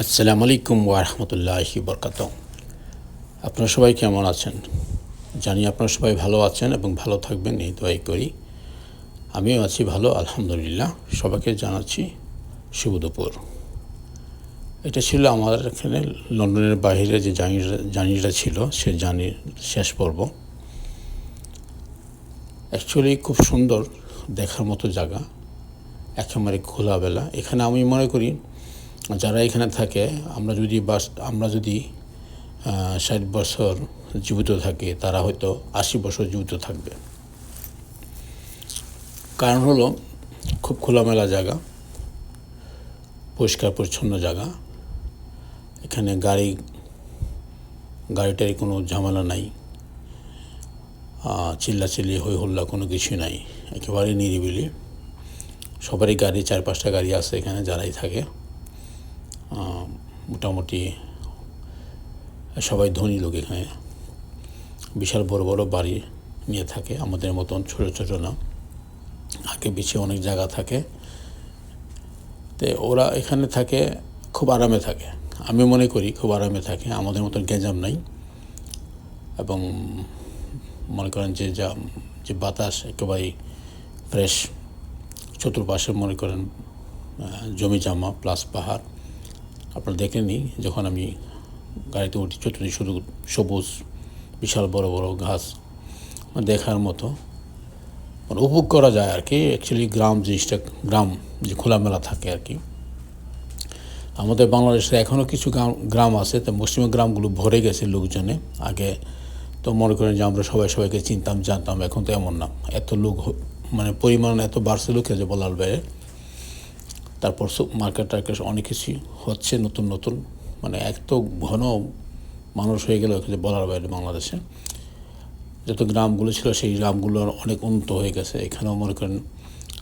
আসসালামু আলাইকুম ওয়ারহমতুল্লাহি বরকাত আপনারা সবাই কেমন আছেন? জানি আপনারা সবাই ভালো আছেন এবং ভালো থাকবেন, এই দোয়াই করি। আমিও আছি ভালো, আলহামদুলিল্লাহ। সবাইকে জানাচ্ছি শুভ দুপুর। এটা ছিল আমার এখানে লন্ডনের বাইরে যে জার্নিটা জার্নিটা ছিল, সে জার্নির শেষ পর্ব। অ্যাকচুয়ালি খুব সুন্দর দেখার মতো জায়গা। একেবারে খোলাবেলা। এখানে আমি মনে করি যারা এখানে থাকে, আমরা যদি বাস আমরা যদি ষাট বছর জীবিত থাকি, তারা হয়তো আশি বছর জীবিত থাকবে। কারণ হলো, খুব খোলামেলা জায়গা, পরিষ্কার পরিচ্ছন্ন জায়গা। এখানে গাড়ি গাড়িটার কোনো ঝামেলা নাই। চিল্লাচিল্লি, হই হল্লা কোনো কিছু নাই। একেবারে নিরিবিলি। সবারই গাড়ি, চার পাঁচটা গাড়ি আছে এখানে যারাই থাকে। মোটামুটি সবাই ধনী লোক এখানে। বিশাল বড় বড় বাড়ি নিয়ে থাকে, আমাদের মতন ছোটো ছোটো না। আগে পিছিয়ে অনেক জায়গা থাকে। তো ওরা এখানে থাকে, খুব আরামে থাকে। আমি মনে করি খুব আরামে থাকে, আমাদের মতন গেঞ্জাম নাই। এবং মনে করেন যে যা, যে বাতাস একেবারেই ফ্রেশ। চতুর্পাশে মনে করেন জমি জামা প্লাস পাহাড়। আপনারা দেখেননি যখন আমি গাড়িতে উঠি, চতুর্দিকে শুধু সবুজ, বিশাল বড় বড় ঘাস দেখার মতো। মানে উপভোগ করা যায় আর কি। অ্যাকচুয়ালি গ্রাম জিনিসটা, গ্রাম যে খোলামেলা থাকে আর কি। আমাদের বাংলাদেশে এখনও কিছু গ্রাম আছে, তো মুসলিম গ্রামগুলো ভরে গেছে লোকজনে। আগে তো মনে করেন যে আমরা সবাই সবাইকে চিনতাম, জানতাম, এখন তো এমন না। এত লোক মানে পরিমাণ এত বাড়ছে লোকে যে বলার বাইরে। তারপর মার্কেট টার্কেট অনেক কিছুই হচ্ছে নতুন নতুন। মানে এত ঘন মানুষ হয়ে গেল বলার বাইরে বাংলাদেশে। যত গ্রামগুলো ছিল সেই গ্রামগুলো অনেক উন্নত হয়ে গেছে। এখানেও মনে করেন,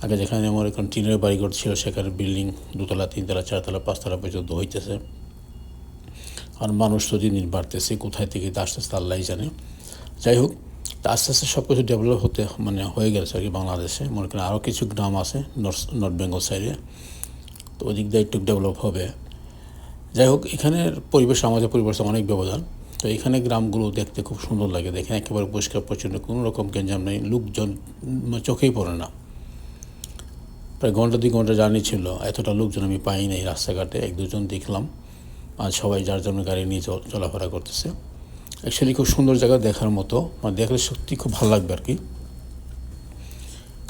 আগে যেখানে মনে করেন টিনের বাড়িঘর ছিল, সেখানে বিল্ডিং দুতলা, তিনতলা, চারতলা, পাঁচতলা পর্যন্ত হইতেছে। আর মানুষ তো দিন দিন বাড়তেছে, কোথায় থেকে আস্তে আস্তে আল্লাহ জানে। যাই হোক, তা আস্তে আস্তে সব কিছু ডেভেলপ হতে মানে হয়ে গেছে আর কি বাংলাদেশে। মনে করেন আরও কিছু গ্রাম আছে নর্থ নর্থ বেঙ্গল সাইডে তো ওদিক দিয়ে একটু ডেভেলপ হবে। যাই হোক এখানের পরিবেশ আমাদের পরিবেশ অনেক ব্যবধান। তো এখানে গ্রামগুলো দেখতে খুব সুন্দর লাগে। দেখেন একেবারে পরিষ্কার, পরিচ্ছন্ন, কোনো রকম গ্যাঞ্জাম নেই। লোকজন চোখেই পড়ে না। প্রায় ঘণ্টা, দুই ঘণ্টা জার্নি ছিল। এতটা লোকজন আমি পাই নাই রাস্তাঘাটে। এক, দুজন দেখলাম। আর সবাই যার জন্য গাড়ি নিয়ে চলাফেরা করতেছে। অ্যাকচুয়ালি খুব সুন্দর জায়গা দেখার মতো। মানে দেখলে সত্যি খুব ভালো লাগবে আর কি।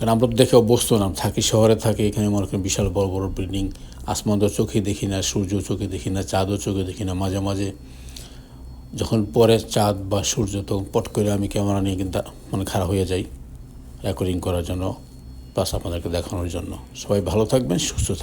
কারণ আমরা তো দেখে অভ্যস্ত না। থাকি, শহরে থাকি, এখানে মনে করেন বিশাল বড় বড় বিল্ডিং আসমান তো চোখে দেখি না, সূর্য চোখে দেখি না, চাঁদও চোখে দেখি না, মাঝে মাঝে। যখন পরে চাঁদ বা সূর্য তখন পট করে আমি ক্যামেরা নিয়ে কিন্তু মানে খারাপ হয়ে যাই রেকর্ডিং করার জন্য প্লাস আপনাদেরকে দেখানোর জন্য। সবাই ভালো থাকবেন, সুস্থ থাকবেন।